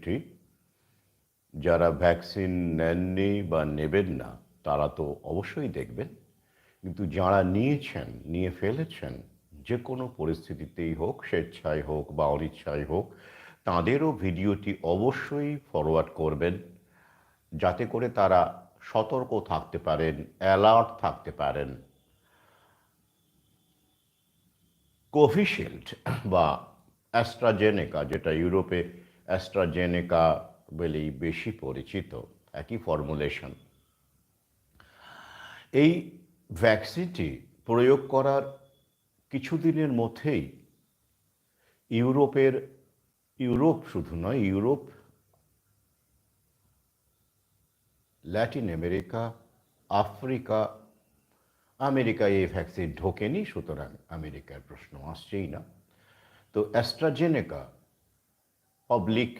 ভিডিওটি যারা ভ্যাকসিন নেননি বা নেবেন না, তারা তো অবশ্যই দেখবেন। কিন্তু যারা নিয়েছেন, নিয়ে ফেলেছেন, যে কোনো পরিস্থিতিতেই হোক, স্বেচ্ছায় হোক বা অনিচ্ছায় হোক, তাঁদেরও ভিডিওটি অবশ্যই ফরওয়ার্ড করবেন। যাতে করে তারা সতর্ক থাকতে পারেন অ্যালার্ট থাকতে পারেন। কোভিশিল্ড বা অ্যাস্ট্রাজেনেকা যেটা ইউরোপে অ্যাস্ট্রাজেনেকা বলেই বেশি পরিচিত, একই ফর্মুলেশন এই ভ্যাকসিনটি প্রয়োগ করার কিছুদিনের মধ্যেই ইউরোপের, ইউরোপ শুধু নয়, ইউরোপ, ল্যাটিন আমেরিকা, আফ্রিকা আমেরিকায় এই ভ্যাকসিন ঢোকেনি, সুতরাং আমেরিকার প্রশ্ন আসছেই না। তো অ্যাস্ট্রাজেনেকা পাবলিক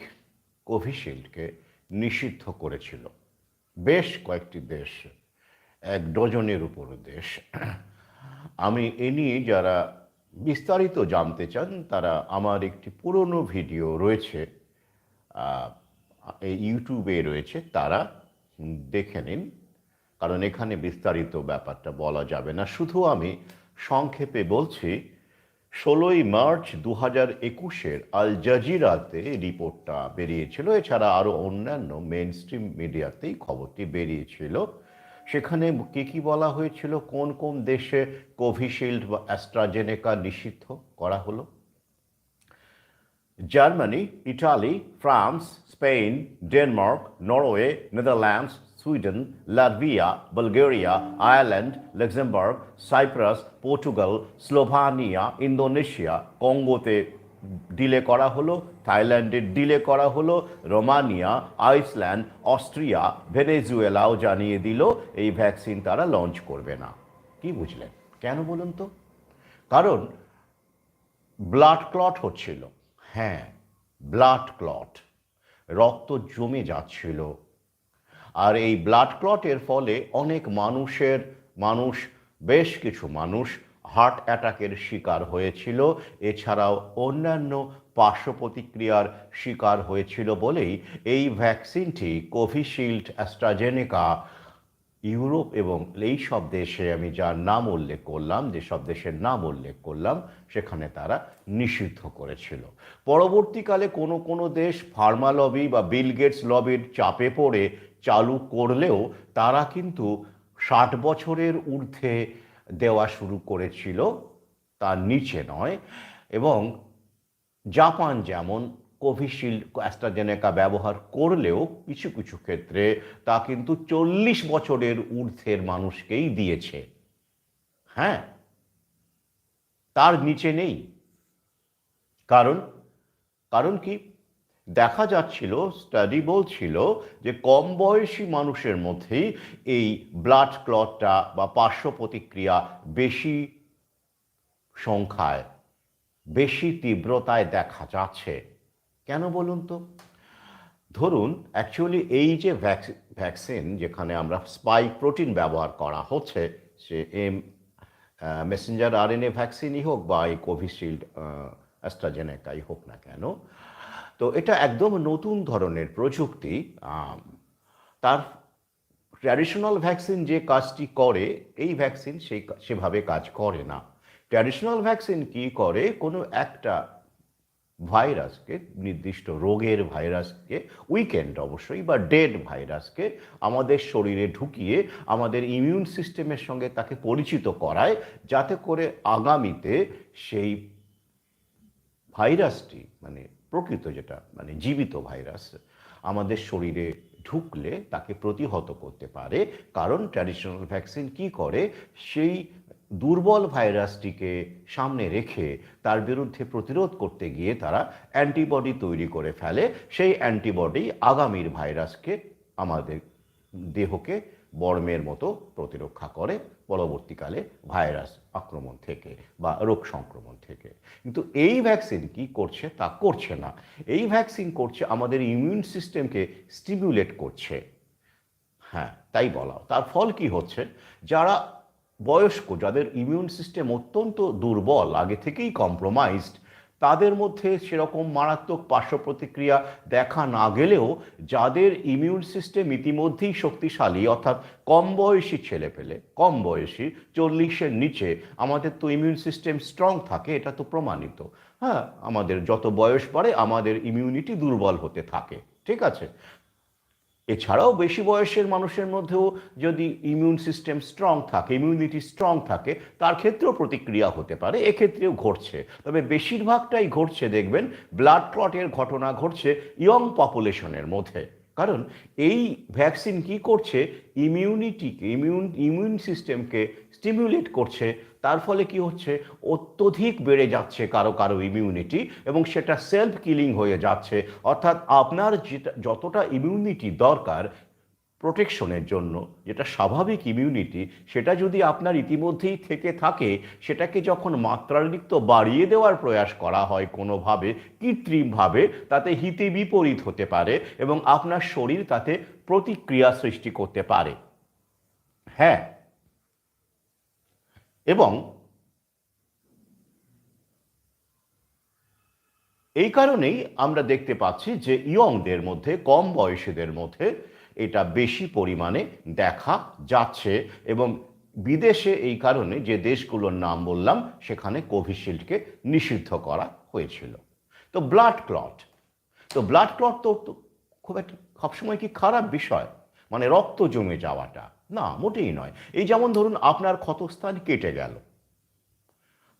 কোভিশিল্ডকে নিষিদ্ধ করেছিল। বেশ কয়েকটি দেশ, এক ডজনের উপর দেশ। আমি এ নিয়ে যারা বিস্তারিত জানতে চান, তারা আমার একটি পুরনো ভিডিও রয়েছে ইউটিউবে রয়েছে, তারা দেখে নিন। কারণ এখানে বিস্তারিত ব্যাপারটা বলা যাবে না। শুধু আমি সংক্ষেপে বলছি ষোলোই মার্চ দু হাজার একুশের আল জাজিরাতে রিপোর্টটা বেরিয়েছিল। এছাড়া আরও অন্যান্য মেন স্ট্রিম মিডিয়াতেই খবরটি বেরিয়েছিল। সেখানে কি কী বলা হয়েছিল? কোন কোন দেশে কোভিশিল্ড বা অ্যাস্ট্রাজেনেকা নিষিদ্ধ করা হলো? Germany, Italy, France, Spain, Denmark, Norway, Netherlands Sweden Latvia Bulgaria Ireland Luxembourg Cyprus Portugal Slovenia Indonesia কঙ্গোতে delay করা হলো থাইল্যান্ডে ডিলে করা হলো রোমানিয়া আইসল্যান্ড অস্ট্রিয়া ভেনেজুয়েলাও জানিয়ে দিল, এই ভ্যাকসিন তারা লঞ্চ করবে না। কি বুঝলেন? কেন বলুন তো? কারণ ব্লাড ক্লট হচ্ছিল। হ্যাঁ ব্লাড ক্লট রক্ত জমে যাচ্ছিল। আর এই ব্লাড ক্লটের ফলে অনেক মানুষের মানুষ, বেশ কিছু মানুষ হার্ট অ্যাটাকের শিকার হয়েছিল। এছাড়াও অন্যান্য পার্শ্ব প্রতিক্রিয়ার শিকার হয়েছিল বলেই এই ভ্যাকসিনটি কোভিশিল্ড অ্যাস্ট্রাজেনেকা ইউরোপ এবং এই সব দেশে আমি যার নাম উল্লেখ করলাম যেসব দেশের নাম উল্লেখ করলাম, সেখানে তারা নিষিদ্ধ করেছিল। পরবর্তীকালে কোনো কোনো দেশ ফার্মা লবি বা বিল গেটস লবির চাপে পড়ে চালু করলেও তারা কিন্তু ষাট বছরের ঊর্ধ্বে দেওয়া শুরু করেছিল তার নিচে নয়। এবং জাপান যেমন কোভিশিল্ড, অ্যাস্ট্রাজেনেকা ব্যবহার করলেও কিছু কিছু ক্ষেত্রে তা কিন্তু চল্লিশ বছরের ঊর্ধ্বের মানুষকেই দিয়েছে। হ্যাঁ? তার নিচে নেই। কারণ কারণ কি? দেখা যাচ্ছিল স্টাডি বলছিল যে কম বয়সী মানুষের মধ্যেই এই ব্লাড ক্লটটা বা পার্শ্ব প্রতিক্রিয়া বেশি সংখ্যায়, বেশি তীব্রতায় দেখা যাচ্ছে। কেন বলুন তো? ধরুন অ্যাকচুয়ালি এই যে ভ্যাকসিন যেখানে আমরা স্পাইক প্রোটিন ব্যবহার করা হচ্ছে, সে M messenger R N A ভ্যাকসিনই হোক বা এই কোভিশিল্ড অ্যাস্ট্রাজেনেকাই হোক না কেন, তো এটা একদম নতুন ধরনের প্রযুক্তি তার ট্র্যাডিশনাল ভ্যাকসিন যে কাজটি করে, এই ভ্যাকসিন সেই সেভাবে কাজ করে না। ট্র্যাডিশনাল ভ্যাকসিন কি করে? কোনো একটা ভাইরাসকে, নির্দিষ্ট রোগের ভাইরাসকে উইকেন্ড অবশ্যই বা ডেড ভাইরাসকে আমাদের শরীরে ঢুকিয়ে আমাদের ইমিউন সিস্টেমের সঙ্গে তাকে পরিচিত করায়, যাতে করে আগামীতে সেই ভাইরাসটি মানে প্রকৃত যেটা মানে জীবিত ভাইরাস, আমাদের শরীরে ঢুকলে তাকে প্রতিহত করতে পারে। কারণ ট্র্যাডিশনাল ভ্যাকসিন কি করে? সেই দুর্বল ভাইরাসটিকে সামনে রেখে তার বিরুদ্ধে প্রতিরোধ করতে গিয়ে তারা অ্যান্টিবডি তৈরি করে ফেলে। সেই অ্যান্টিবডি আগামীর ভাইরাসকে আমাদের দেহকে বর্মের মতো প্রতিরক্ষা করে পরবর্তীকালে ভাইরাস আক্রমণ থেকে বা রোগ সংক্রমণ থেকে। কিন্তু এই ভ্যাকসিন কি করছে তা করছে না। এই ভ্যাকসিন করছে, আমাদের ইমিউন সিস্টেমকে স্টিমুলেট করছে। হ্যাঁ তাই বলা তার ফল কি হচ্ছে? যারা বয়স্ক, যাদের ইমিউন সিস্টেম অত্যন্ত দুর্বল, আগে থেকেই কম্প্রোমাইজড তাদের মধ্যে সেরকম মারাত্মক পার্শ্ব প্রতিক্রিয়া দেখা না গেলেও যাদের ইমিউন সিস্টেম ইতিমধ্যেই শক্তিশালী, অর্থাৎ কম বয়সী ছেলে পেলে, কম বয়সী, চল্লিশের নিচে, আমাদের তো ইমিউন সিস্টেম স্ট্রং থাকে, এটা তো প্রমাণিত। হ্যাঁ আমাদের যত বয়স বাড়ে, আমাদের ইমিউনিটি দুর্বল হতে থাকে, ঠিক আছে? এছাড়াও বেশি বয়সের মানুষের মধ্যেও যদি ইমিউন সিস্টেম স্ট্রং থাকে ইমিউনিটি স্ট্রং থাকে, তার ক্ষেত্রেও প্রতিক্রিয়া হতে পারে, এক্ষেত্রেও ঘটছে। তবে বেশিরভাগটাই ঘটছে, দেখবেন ব্লাড ক্লটের ঘটনা ঘটছে ইয়ং পপুলেশনের মধ্যে। কারণ এই ভ্যাকসিন কি করছে? ইমিউনিটিকে ইমিউন ইমিউন সিস্টেমকে স্টিমিউলেট করছে। তার ফলে কি হচ্ছে? অত্যধিক বেড়ে যাচ্ছে কারও কারও ইমিউনিটি এবং সেটা সেলফ কিলিং হয়ে যাচ্ছে। অর্থাৎ আপনার যেটা, যতটা ইমিউনিটি দরকার প্রোটেকশনের জন্য, যেটা স্বাভাবিক ইমিউনিটি সেটা যদি আপনার ইতিমধ্যেই থেকে থাকে, সেটাকে যখন মাত্রাতিরিক্ত বাড়িয়ে দেওয়ার প্রয়াস করা হয় কোনোভাবে, কৃত্রিমভাবে, তাতে হিতে বিপরীত হতে পারে এবং আপনার শরীর তাতে প্রতিক্রিয়া সৃষ্টি করতে পারে। হ্যাঁ। এবং এই কারণেই আমরা দেখতে পাচ্ছি যে ইয়ংদের মধ্যে, কম বয়সীদের মধ্যে এটা বেশি পরিমাণে দেখা যাচ্ছে। এবং বিদেশে এই কারণে যে দেশগুলোর নাম বললাম, সেখানে কোভিশিল্ডকে নিষিদ্ধ করা হয়েছিল। তো ব্লাড ক্লট। তো ব্লাড ক্লট তো খুব একটা সবসময় কি খারাপ বিষয়? মানে রক্ত জমে যাওয়াটা। না, মোটেই নয়। এই যেমন ধরুন, আপনার ক্ষতস্থান কেটে গেল।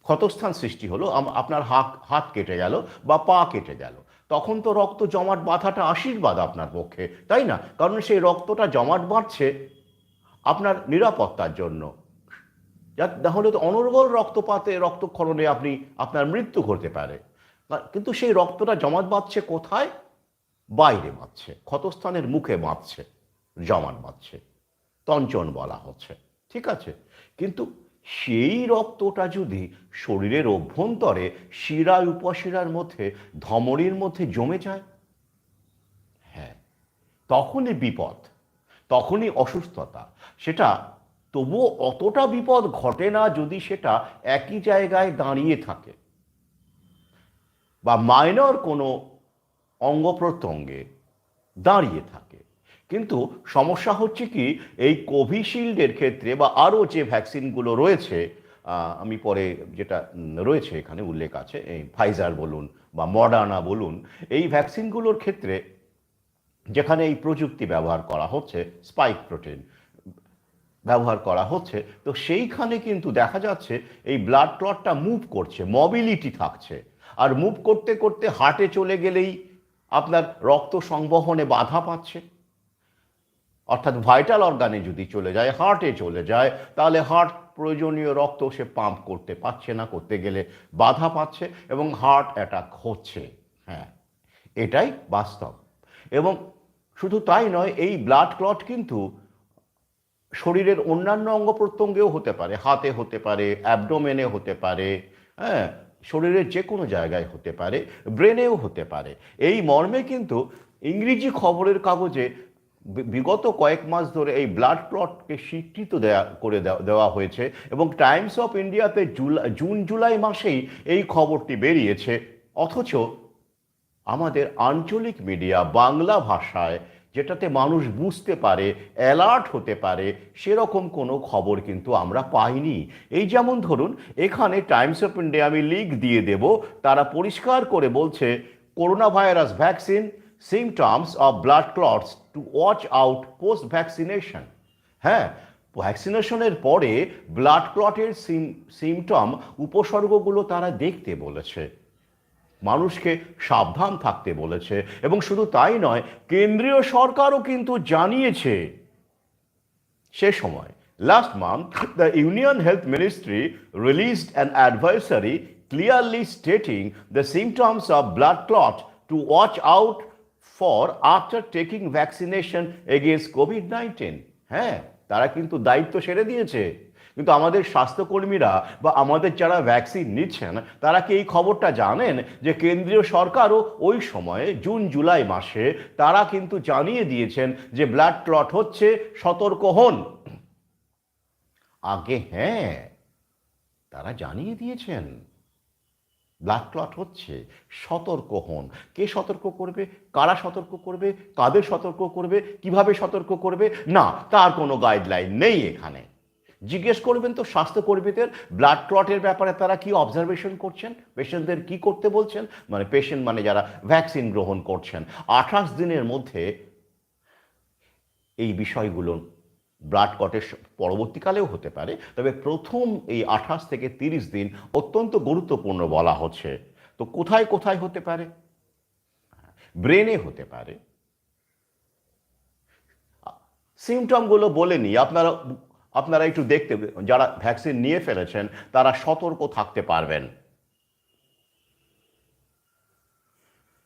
ক্ষতস্থান সৃষ্টি হলো আপনার হাত হাত কেটে গেল বা পা কেটে গেল। তখন তো রক্ত জমাট বাঁধাটা আশীর্বাদ আপনার পক্ষে, তাই না? কারণ সেই রক্তটা জমাট বাঁধছে আপনার নিরাপত্তার জন্য। তাহলে তো অনর্গল রক্তপাতে, রক্তক্ষরণে আপনি আপনার মৃত্যু ঘটতে পারে। কিন্তু সেই রক্তটা জমাট বাঁধছে কোথায়? বাইরে বাঁধছে, ক্ষতস্থানের মুখে বাঁধছে, জমাট বাঁধছে, তঞ্চন বলা হচ্ছে। ঠিক আছে? কিন্তু সেই রক্তটা যদি শরীরের অভ্যন্তরে শিরা উপশিরার মধ্যে, ধমনির মধ্যে জমে যায় হ্যাঁ তখনই বিপদ, তখনই অসুস্থতা। সেটা তবুও অতটা বিপদ ঘটে না যদি সেটা একই জায়গায় দাঁড়িয়ে থাকে। বা মাইনর কোনো অঙ্গ প্রত্যঙ্গে দাঁড়িয়ে থাকে। কিন্তু সমস্যা হচ্ছে কি, এই কোভিশিল্ডের ক্ষেত্রে বা আরও যে ভ্যাকসিনগুলো রয়েছে আমি পরে যেটা রয়েছে এখানে উল্লেখ আছে, এই ফাইজার বলুন বা মডার্না বলুন, এই ভ্যাকসিনগুলোর ক্ষেত্রে যেখানে এই প্রযুক্তি ব্যবহার করা হচ্ছে স্পাইক প্রোটিন ব্যবহার করা হচ্ছে, তো সেইখানে কিন্তু দেখা যাচ্ছে এই ব্লাড ক্লটটা মুভ করছে মবিলিটি থাকছে। আর মুভ করতে করতে হাটে চলে গেলেই আপনার রক্ত সংবহনে বাধা পাচ্ছে। অর্থাৎ ভাইটাল অর্গানে যদি চলে যায় হার্টে চলে যায়, তাহলে হার্ট প্রয়োজনীয় রক্ত সে পাম্প করতে পারছে না, করতে গেলে বাধা পাচ্ছে এবং হার্ট অ্যাটাক হচ্ছে। হ্যাঁ এটাই বাস্তব। এবং শুধু তাই নয়, এই ব্লাড ক্লট কিন্তু শরীরের অন্যান্য অঙ্গ প্রত্যঙ্গেও হতে পারে, হাতে হতে পারে অ্যাবডোমেনে হতে পারে হ্যাঁ শরীরের যে কোনো জায়গায় হতে পারে ব্রেনেও হতে পারে। এই মর্মে কিন্তু ইংরেজি খবরের কাগজে বিগত কয়েক মাস ধরে এই ব্লাড ক্লটকে স্বীকৃত দেয়া, করে দেওয়া- হয়েছে এবং টাইমস অফ ইন্ডিয়াতে জুলাই জুন, জুলাই মাসেই এই খবরটি বেরিয়েছে। অথচ আমাদের আঞ্চলিক মিডিয়া বাংলা ভাষায় যেটাতে মানুষ বুঝতে পারে অ্যালার্ট হতে পারে, সেরকম কোনো খবর কিন্তু আমরা পাইনি। এই যেমন ধরুন, এখানে টাইমস অফ ইন্ডিয়া আমি লিঙ্ক দিয়ে দেব। তারা পরিষ্কার করে বলছে corona virus vaccine symptoms of blood clots to watch out post vaccination হ্যাঁ ভ্যাকসিনেশনের পরে ব্লাড ক্লটের সিম সিমটম উপসর্গগুলো তারা দেখতে বলেছে। মানুষকে সাবধান থাকতে বলেছে এবং শুধু তাই নয়, কেন্দ্রীয় সরকারও কিন্তু জানিয়েছে। সে সময় last month the union health ministry released an advisory clearly stating the symptoms of blood clot to watch out for after taking vaccination against Covid nineteen হ্যাঁ তারা কিন্তু দায়িত্ব সেরে দিয়েছে। কিন্তু আমাদের স্বাস্থ্যকর্মীরা বা আমাদের যারা ভ্যাকসিন নিচ্ছেন, তারা কি এই খবরটা জানেন যে কেন্দ্রীয় সরকারও ওই সময়ে, জুন, জুলাই মাসে, তারা কিন্তু জানিয়ে দিয়েছেন যে ব্লাড ক্লট হচ্ছে, সতর্ক হন। আগে হ্যাঁ তারা জানিয়ে দিয়েছেন। ব্লাড ক্লট হচ্ছে সতর্ক হন। কে সতর্ক করবে? কারা সতর্ক করবে? কাদের সতর্ক করবে? কীভাবে সতর্ক করবে? না, তার কোনো গাইডলাইন নেই এখানে। জিজ্ঞেস করবেন তো স্বাস্থ্যকর্মীদের ব্লাড ক্লটের ব্যাপারে তারা কি অবজারভেশন করছেন? পেশেন্টদের কি করতে বলছেন? মানে পেশেন্ট মানে যারা ভ্যাকসিন গ্রহণ করছেন। আঠাশ দিনের মধ্যে এই বিষয়গুলো ব্লাড ক্লটের পরবর্তীকালেও হতে পারে, তবে প্রথম এই আঠাশ থেকে তিরিশ দিন অত্যন্ত গুরুত্বপূর্ণ বলা হচ্ছে। তো কোথায় কোথায় হতে পারে? ব্রেনে হতে পারে। সিমটমগুলো বলে নিই, আপনারা আপনারা একটু দেখতে, যারা ভ্যাকসিন নিয়ে ফেলেছেন, তারা সতর্ক থাকতে পারবেন।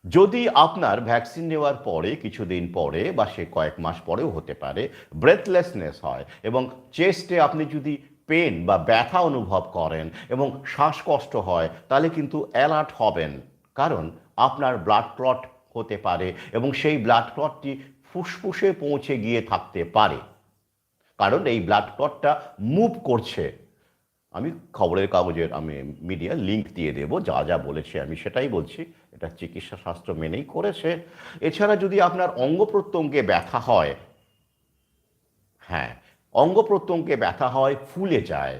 যদি আপনার ভ্যাকসিন নেওয়ার পরে, কিছুদিন পরে বা সে কয়েক মাস পরেও হতে পারে ব্রেথলেসনেস হয় এবং চেস্টে আপনি যদি পেন বা ব্যথা অনুভব করেন এবং শ্বাসকষ্ট হয়, তাহলে কিন্তু অ্যালার্ট হবেন। কারণ আপনার ব্লাড ক্লট হতে পারে এবং সেই ব্লাড ক্লটটি ফুসফুসে পৌঁছে গিয়ে থাকতে পারে। কারণ এই ব্লাড ক্লটটা মুভ করছে। আমি খবরের কাগজের, আমি মিডিয়া লিংক দিয়ে দেব, যা যা বলেছে আমি সেটাই বলছি। এটা চিকিৎসা শাস্ত্র মেনেই করেছে। এছাড়া যদি আপনার অঙ্গ প্রত্যঙ্গে ব্যথা হয় হ্যাঁ অঙ্গ প্রত্যঙ্গে ব্যথা হয়, ফুলে যায়।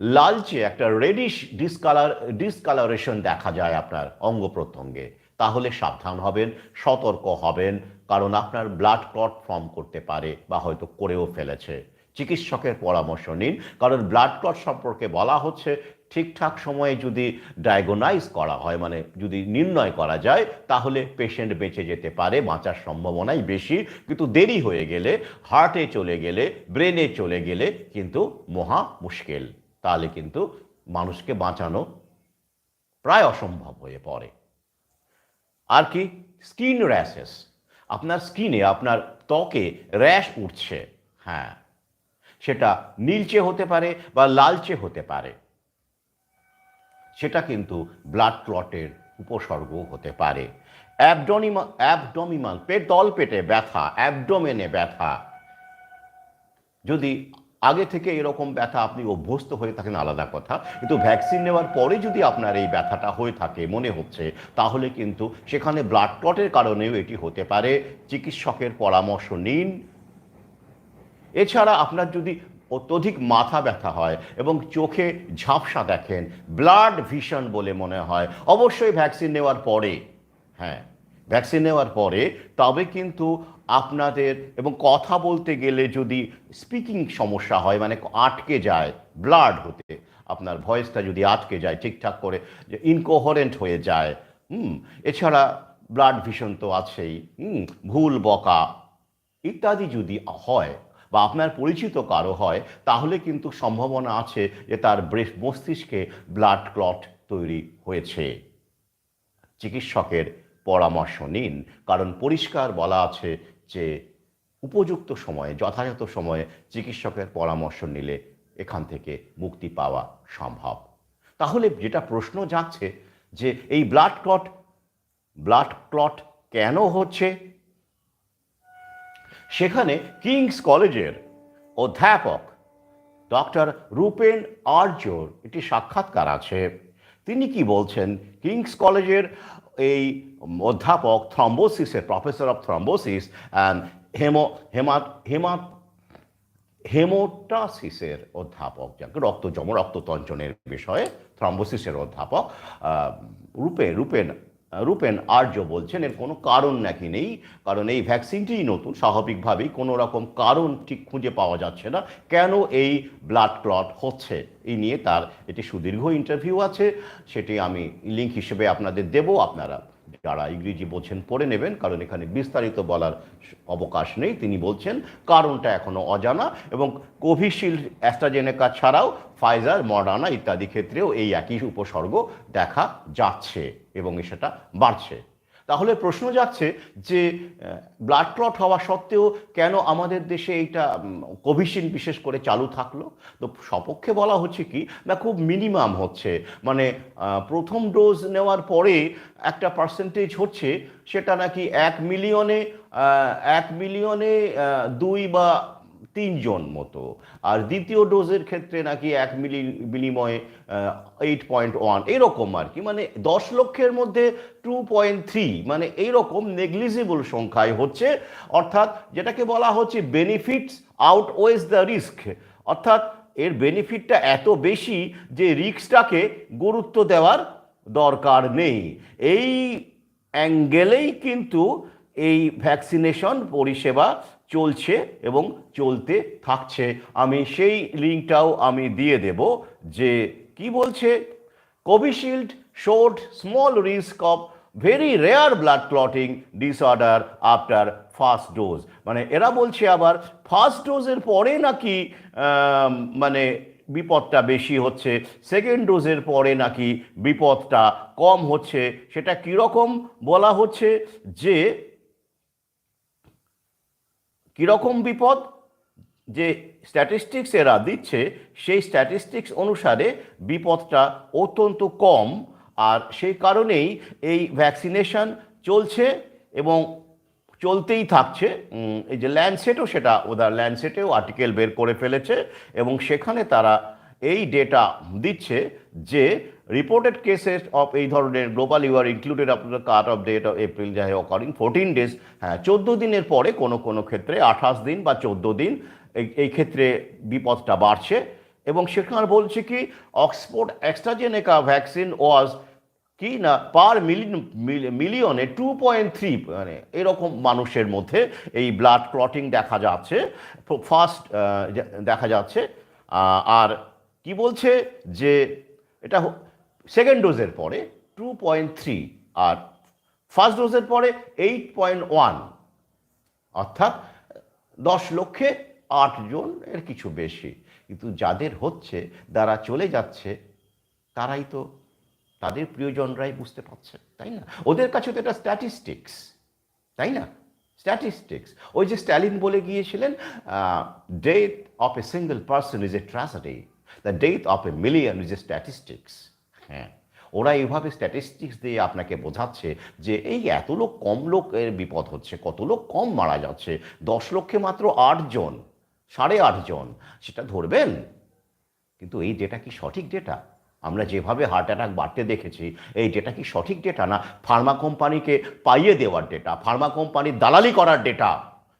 লালচে একটা রেডিশ ডিসকালার ডিসকালারেশন দেখা যায় আপনার অঙ্গ প্রত্যঙ্গে। তাহলে সাবধান হবেন, সতর্ক হবেন, কারণ আপনার ব্লাড ক্লট ফর্ম করতে পারে বা হয়তো করেও ফেলেছে। চিকিৎসকের পরামর্শ নিন। কারণ ব্লাড ক্লট সম্পর্কে বলা হচ্ছে, ঠিকঠাক সময়ে যদি ডায়াগনাইজ করা হয় মানে যদি নির্ণয় করা যায়, তাহলে পেশেন্ট বেঁচে যেতে পারে, বাঁচার সম্ভাবনাই বেশি। কিন্তু দেরি হয়ে গেলে হার্টে চলে গেলে ব্রেনে চলে গেলে কিন্তু মহা মুশকিল। তাহলে কিন্তু মানুষকে বাঁচানো প্রায় অসম্ভব হয়ে পড়ে। আর কি? স্কিন র্যাশেস আপনার স্কিনে আপনার ত্বকে র্যাশ উঠছে। হ্যাঁ। সেটা নীলচে হতে পারে বা লালচে হতে পারে। সেটা কিন্তু ব্লাড ক্লটের উপসর্গ হতে পারে। অ্যাবডনিমা অ্যাবডমিমাল পেট তল পেটে ব্যথা অ্যাবডোমেনে ব্যথা। যদি আগে থেকে এরকম ব্যথা আপনি অভ্যস্ত হয়ে থাকেন, আলাদা কথা। কিন্তু ভ্যাকসিন নেওয়ার পরে যদি আপনার এই ব্যথাটা হয়ে থাকে, মনে হচ্ছে, তাহলে কিন্তু সেখানে ব্লাড ক্লটের কারণেও এটি হতে পারে। চিকিৎসকের পরামর্শ নিন এছাড়া আপনার যদি অত্যধিক মাথা ব্যথা হয় এবং চোখে ঝাপসা দেখেন, ব্লাড ভিশন বলে মনে হয়, অবশ্যই ভ্যাকসিন নেওয়ার পরে হ্যাঁ ভ্যাকসিন নেওয়ার পরে তবে কিন্তু আপনাদের, এবং কথা বলতে গেলে যদি স্পিকিং সমস্যা হয় মানে আটকে যায় ব্লাড হতে, আপনার ভয়েসটা যদি আটকে যায় ঠিকঠাক করে, যে ইনকোহরেন্ট হয়ে যায়, হুম, এছাড়া ব্লাড ভিশন তো আছেই, হুম, ভুল বকা, ইত্যাদি যদি হয় বা আপনার পরিচিত কারও হয়, তাহলে কিন্তু সম্ভাবনা আছে যে তার মস্তিষ্কে ব্লাড ক্লট তৈরি হয়েছে। চিকিৎসকের পরামর্শ নিন, কারণ পরিষ্কার বলা আছে যে উপযুক্ত সময়ে, যথাযথ সময়ে চিকিৎসকের পরামর্শ নিলে এখান থেকে মুক্তি পাওয়া সম্ভব। তাহলে যেটা প্রশ্ন যাচ্ছে যে এই ব্লাড ক্লট ব্লাড ক্লট কেন হচ্ছে? সেখানে কিংস কলেজের অধ্যাপক ডক্টর রূপেন আর্যর একটি সাক্ষাৎকার আছে। তিনি কি বলছেন? কিংস কলেজের এই অধ্যাপক থ্রম্বোসিসের professor of thrombosis and hemo hema hema হেমোটাসিসের অধ্যাপক, যাকে রক্ত রক্তজম রক্ততঞ্চনের বিষয়ে থ্রম্বোসিসের অধ্যাপক রূপে, রূপেন রূপেন আর্য বলছেন, এর কোনো কারণ নাকি নেই, কারণ এই ভ্যাকসিনটিই নতুন, স্বাভাবিকভাবেই কোনো রকম কারণ ঠিক খুঁজে পাওয়া যাচ্ছে না, কেন এই ব্লাড ক্লট হচ্ছে? এই নিয়ে তার একটি সুদীর্ঘ ইন্টারভিউ আছে, সেটি আমি লিঙ্ক হিসেবে আপনাদের দেব, আপনারা যারা ইংরেজি বোঝেন পড়ে নেবেন, কারণ এখানে বিস্তারিত বলার অবকাশ নেই, তিনি বলছেন, কারণটা এখনও অজানা এবং কোভিশিল্ড অ্যাস্ট্রাজেনেকা ছাড়াও ফাইজার মডার্না ইত্যাদি ক্ষেত্রেও এই একই উপসর্গ দেখা যাচ্ছে এবং সেটা বাড়ছে। তাহলে প্রশ্ন যাচ্ছে যে ব্লাড ক্লট হওয়া সত্ত্বেও কেন আমাদের দেশে এইটা কোভিশিল্ড বিশেষ করে চালু থাকল? তো সপক্ষে বলা হচ্ছে কি, না খুব মিনিমাম হচ্ছে। মানে প্রথম ডোজ নেওয়ার পরে একটা পার্সেন্টেজ হচ্ছে, সেটা নাকি এক মিলিয়নে এক মিলিয়নে দুই বা তিনজন মতো। আর দ্বিতীয় ডোজের ক্ষেত্রে নাকি এক মিলি, বিনিময়ে এইট পয়েন্ট ওয়ান এরকম আর কি। মানে দশ লক্ষের মধ্যে টু পয়েন্ট থ্রি মানে এইরকম নেগলিজিবল সংখ্যায় হচ্ছে। অর্থাৎ যেটাকে বলা হচ্ছে benefits out wedge the risk অর্থাৎ এর বেনিফিটটা এত বেশি যে রিস্কটাকে গুরুত্ব দেওয়ার দরকার নেই। এই অ্যাঙ্গেলেই কিন্তু এই ভ্যাকসিনেশন পরিষেবা চলছে এবং চলতে থাকছে। আমি সেই লিঙ্কটাও আমি দিয়ে দেব যে কি বলছে? Covishield showed small risk of very rare blood clotting disorder after first dose মানে এরা বলছে আবার ফার্স্ট ডোজের পরে নাকি মানে বিপদটা বেশি হচ্ছে। সেকেন্ড ডোজের পরে নাকি বিপদটা কম হচ্ছে। সেটা কীরকম বলা হচ্ছে যে কীরকম বিপদ? যে স্ট্যাটিস্টিক্স এরা দিচ্ছে, সেই স্ট্যাটিস্টিক্স অনুসারে বিপদটা অত্যন্ত কম আর সেই কারণেই এই ভ্যাকসিনেশন চলছে এবং চলতেই থাকছে। এই যে ল্যান্ডসেটও সেটা, ওদের ল্যান্ডসেটেও আর্টিকেল বের করে ফেলেছে এবং সেখানে তারা এই ডেটা দিচ্ছে যে রিপোর্টেড কেসেস অফ এই ধরনের গ্লোবাল ইউ আর ইনক্লুডেড আপনার cut off date of April যাই অকারিং ফোরটিন ডেজ হ্যাঁ চোদ্দ দিনের পরে কোনো কোনো ক্ষেত্রে আঠাশ দিন বা চোদ্দ দিন এই- ক্ষেত্রে বিপদটা বাড়ছে। এবং সেখানে বলছে কি অক্সফোর্ড অ্যাস্ট্রাজেনেকা ভ্যাকসিন ওয়াজ কি না পার মিলিয়ন মিলিয়নে টু পয়েন্ট থ্রি মানে এরকম মানুষের মধ্যে এই ব্লাড ক্লটিং দেখা যাচ্ছে। ফার্স্ট দেখা যাচ্ছে। আর কি বলছে? যে এটা সেকেন্ড ডোজের পরে টু পয়েন্ট থ্রি আর ফার্স্ট ডোজের পরে এইট পয়েন্ট ওয়ান অর্থাৎ দশ লক্ষে আটজন এর কিছু বেশি। কিন্তু যাদের হচ্ছে যারা চলে যাচ্ছে, তারাই তো তাদের প্রিয়জনরাই বুঝতে পারছে, তাই না? ওদের কাছে তো এটা স্ট্যাটিস্টিক্স তাই না? স্ট্যাটিস্টিক্স ওই যে স্ট্যালিন বলে গিয়েছিলেন death of a single person is a tragedy the death of a million is a statistics হ্যাঁ। ওরা এইভাবে স্ট্যাটিস্টিক্স দিয়ে আপনাকে বোঝাচ্ছে যে এই এত লোক, কম লোকের বিপদ হচ্ছে, কত লোক কম মারা যাচ্ছে। দশ লক্ষে মাত্র আটজন সাড়ে আটজন সেটা ধরবেন? কিন্তু এই ডেটা কি সঠিক ডেটা আমরা যেভাবে হার্ট অ্যাটাক বাড়তে দেখেছি, এই ডেটা কি সঠিক ডেটা না? ফার্মা কোম্পানিকে পাইয়ে দেওয়ার ডেটা ফার্মা কোম্পানির দালালি করার ডেটা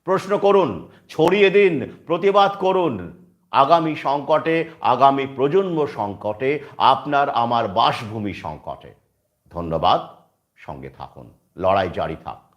প্রশ্ন করুন, ছড়িয়ে দিন, প্রতিবাদ করুন। আগামী সংকটে, আগামী প্রজন্ম সংকটে, আপনার আমার বাসভূমি সংকটে। ধন্যবাদ, সঙ্গে থাকুন, লড়াই জারি থাক।